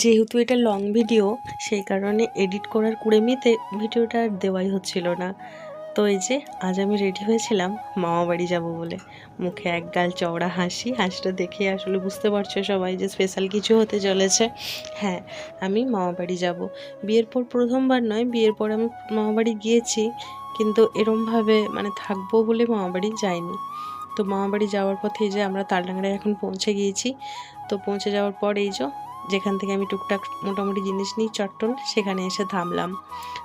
যেহেতু এটা long video সেই কারণে এডিট করার কুড়েমিতে ভিডিওটা আর দেওয়াই হচ্ছিল না। তো এই যে, আজ আমি রেডি হয়েছিলাম মামা বাড়ি যাব বলে। মুখে এক গাল চওড়া হাসি, হাসিটা দেখে আসলে বুঝতে পারছ সবাই যে স্পেশাল কিছু হতে চলেছে। হ্যাঁ আমি মামা বাড়ি যাব। বিয়ের পর প্রথমবার নয়, বিয়ের পর আমি মামা বাড়ি গিয়েছি, কিন্তু এরমভাবে মানে থাকব বলে মামা বাড়ি যাইনি। তো মামা বাড়ি যাওয়ার পথে এই যে আমরা তালডাংরায় এখন পৌঁছে গিয়েছি। তো পৌঁছে যাওয়ার পর এই যে যেখান থেকে আমি টুকটাক মোটামুটি জিনিস নিই চট্টল সেখানে এসে থামলাম।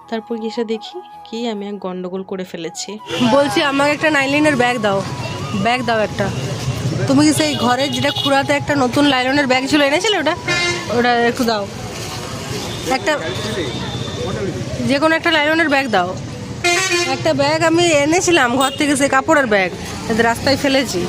তারপর এসে দেখি কি আমি এক গন্ডগোল করে ফেলেছি। বলছি, আমাকে একটা নাইলিনের ব্যাগ দাও। ব্যাগ দাও একটা। তুমি কি সেই ঘরের যেটা খুঁড়াতে একটা নতুন লাইলনের ব্যাগ ছিল, এনেছিলে ওটা? ওটা একটু দাও। একটা যে কোনো একটা লাইলনের ব্যাগ দাও। একটা ব্যাগ আমি এনেছিলাম ঘর থেকে, সেই কাপড়ের ব্যাগ। রাস্তায় ফেলেছি।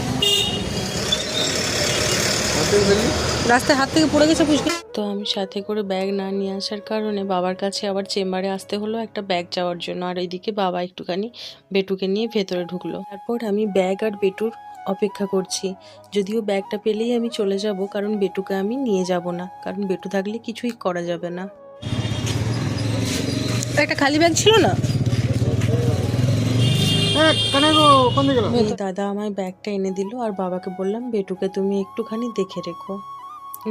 রাস্তায় হাত থেকে পড়ে গেছে পুষ্কে তো আমি সাথে করে ব্যাগ না নিয়ে আসার কারণে বাবার কাছে আবার চেম্বারে আসতে হলো একটা ব্যাগ যাওয়ার জন্য। আর এইদিকে বাবা একটুখানি বেটুকে নিয়ে ভেতরে ঢুকলো। তারপর আমি ব্যাগ আর বেটুর অপেক্ষা করছি। যদিও ব্যাগটা পেলেই আমি চলে যাব কারণ বেটুকে আমি নিয়ে যাব না। কারণ বেটু থাকলে কিছুই করা যাবে না। একটা খালি ব্যাগ ছিল না? দাদা আমায় ব্যাগটা এনে দিল আর বাবাকে বললাম বেটুকে তুমি একটুখানি দেখে রেখো।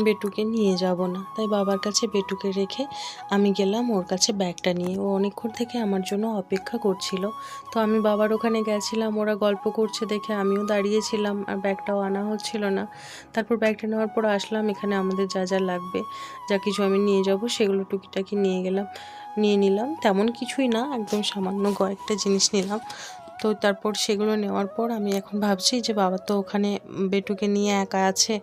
বেটুকে নিয়ে যাব না। তাই বাবার কাছে বেটুকে রেখে আমি গেলাম ওর কাছে ব্যাগটা নিয়ে। ও অনেকক্ষণ থেকে আমার জন্য অপেক্ষা করছিল। তো আমি বাবার ওখানে গেছিলাম, ওরা গল্প করছে দেখে আমিও দাঁড়িয়েছিলাম আর ব্যাগটাও আনা হচ্ছিল না। তারপর ব্যাগটা নেওয়ার পর আসলাম, এখানে আমাদের যা যা লাগবে, যা কিছু আমি নিয়ে যাব সেগুলো টুকিটাকি নিয়ে গেলাম, নিয়ে নিলাম। তেমন কিছুই না, একদম সামান্য কয়েকটা জিনিস নিলাম। তো তারপর সেগুলো নেওয়ার পর আমি এখন ভাবছি যে বাবা তো ওখানে বেটুকে নিয়ে একা আছে।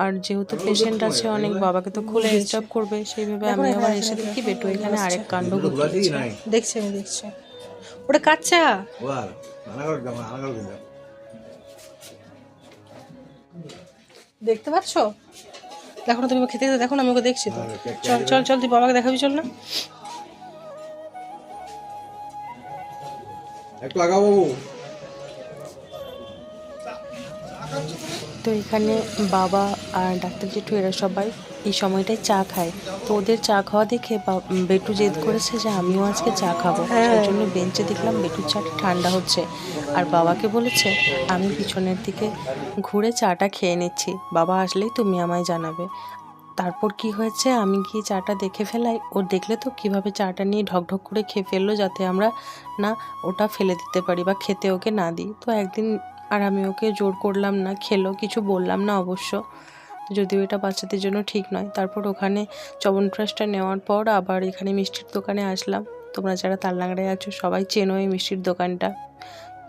আর যেহেতু পেশেন্ট আছে অনেক বাবাকে তো খুলে ডিস্টার্ব করবে। সেইভাবে আমি আবার এসে দেখি বেটু এখানে আরেক কাণ্ড দেখছি আমি দেখছি। ওটা কাচ্চা? দেখতে পাচ্ছ? দেখো না তুমি খেতে খেতে দেখো না আমি ওকে দেখছি তো। চল চল চল তুই বাবাকে দেখাবি চল না। একটু আগাও বাবু। তো এখানে বাবা আর ডাক্তার জেঠু এরা সবাই এই সময়টায় চা খায়। তো ওদের চা খাওয়া দেখে বা- বেটু জেদ করেছে যে আমিও আজকে চা খাব। সেই জন্য বেঞ্চে দেখলাম বেটুর চাটা ঠান্ডা হচ্ছে। আর বাবাকে বলেছে আমি পিছনের দিকে ঘুরে চাটা খেয়ে নিচ্ছি। বাবা আসলেই তুমি আমায় জানাবে। তারপর কি হয়েছে? আমি গিয়ে চাটা দেখে ফেলাই। ও দেখলে তো কীভাবে চাটা নিয়ে ঢকঢক করে খেয়ে ফেলল যাতে আমরা না ওটা ফেলে দিতে পারি বা খেতে ওকে না দিই। তো একদিন আর আমি ওকে জোর করলাম না, খেলো, কিছু বললাম না অবশ্য। যদিও এটা বাচ্চাদের জন্য ঠিক নয়। তারপর ওখানে চবনপ্রাশটা নেওয়ার পর আবার এখানে মিষ্টির দোকানে আসলাম। তোমরা যারা তাললাংড়ায় আছো সবাই চেনো এই মিষ্টির দোকানটা।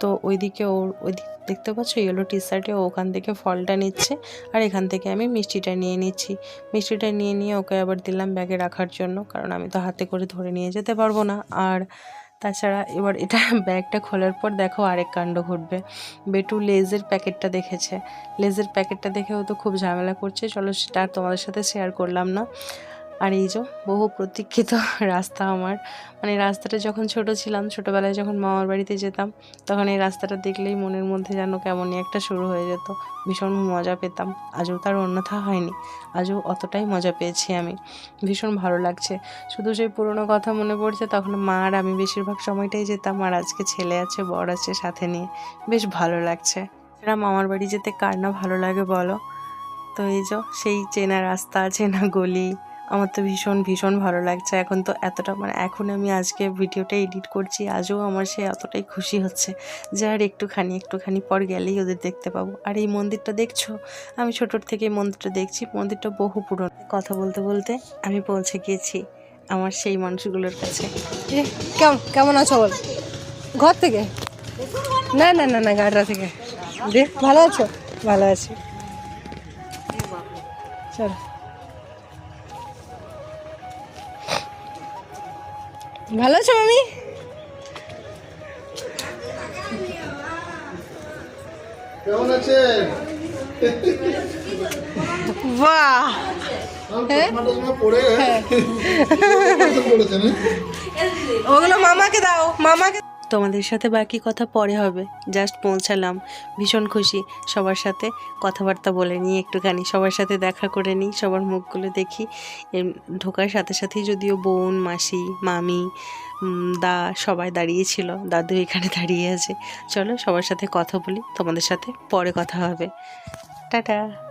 তো ওইদিকে ওর ওই দিক দেখতে পাচ্ছ? ইয়েলো টি শার্টে ওখান থেকে ফলটা নিচ্ছে আর এখান থেকে আমি মিষ্টিটা নিয়ে নিচ্ছি। মিষ্টিটা নিয়ে নিয়ে ওকে আবার দিলাম ব্যাগে রাখার জন্য, কারণ আমি তো হাতে করে ধরে নিয়ে যেতে পারব না। আর তাছাড়া এবার এটা ব্যাগটা খোলার পর দেখো আরেক কাণ্ড ঘটবে। বেটু লেজের প্যাকেটটা দেখেছে। লেজের প্যাকেটটা দেখে ও তো খুব ঝামেলা করছে। চলো সেটা আর তোমাদের সাথে শেয়ার করলাম না। আর এই যে বহু প্রতীক্ষিত রাস্তা আমার। মানে রাস্তাটা যখন ছোট ছিলাম, ছোটোবেলায় যখন মামার বাড়িতে যেতাম, তখন এই রাস্তাটা দেখলেই মনের মধ্যে যেন কেমনই একটা শুরু হয়ে যেত। ভীষণ মজা পেতাম। আজও তার অন্যথা হয়নি। আজও অতটাই মজা পেয়েছি আমি। ভীষণ ভালো লাগছে। শুধু সেই পুরোনো কথা মনে পড়ছে, তখন মা আর আমি বেশিরভাগ সময়টাই যেতাম, আর আজকে ছেলে আছে, বর আছে সাথে নিয়ে। বেশ ভালো লাগছে। এরা মামার বাড়ি যেতে কার না ভালো লাগে বলো? তো এই যে সেই চেনা রাস্তা, চেনা গলি আমার তো ভীষণ ভীষণ ভালো লাগছে। এখন তো এতটা মানে এখন আমি আজকে ভিডিওটা এডিট করছি, আজও আমার সে এতটাই খুশি হচ্ছে যে আর একটুখানি একটুখানি পর গেলেই ওদের দেখতে পাবো। আর এই মন্দিরটা দেখছ? আমি ছোটোর থেকে মন্দিরটা দেখছি, মন্দিরটা বহু পুরনো। কথা বলতে বলতে আমি পৌঁছে গিয়েছি আমার সেই মানুষগুলোর কাছে। কেমন কেমন আছো বল? ঘর থেকে? না না না না, গাড়িটা থেকে। ভালো আছো? ভালো আছি। চলো। ভালো আছো মামি? কেমন আছেন? বাহ। হ্যাঁ? হ্যাঁ? ওগুলো মামাকে দাও মামাকে তোমাদের সাথে বাকি কথা পরে হবে। জাস্ট পৌঁছালাম। ভীষণ খুশি। সবার সাথে কথাবার্তা বলে নিই একটুখানি। সবার সাথে দেখা করে নিই, সবার মুখগুলো দেখি। ঢোকার সাথে সাথেই যদিও বোন, মাসি, মামি দা সবাই দাঁড়িয়েছিল। দাদু এখানে দাঁড়িয়ে আছে। চলো সবার সাথে কথা বলি। তোমাদের সাথে পরে কথা হবে। টাটা।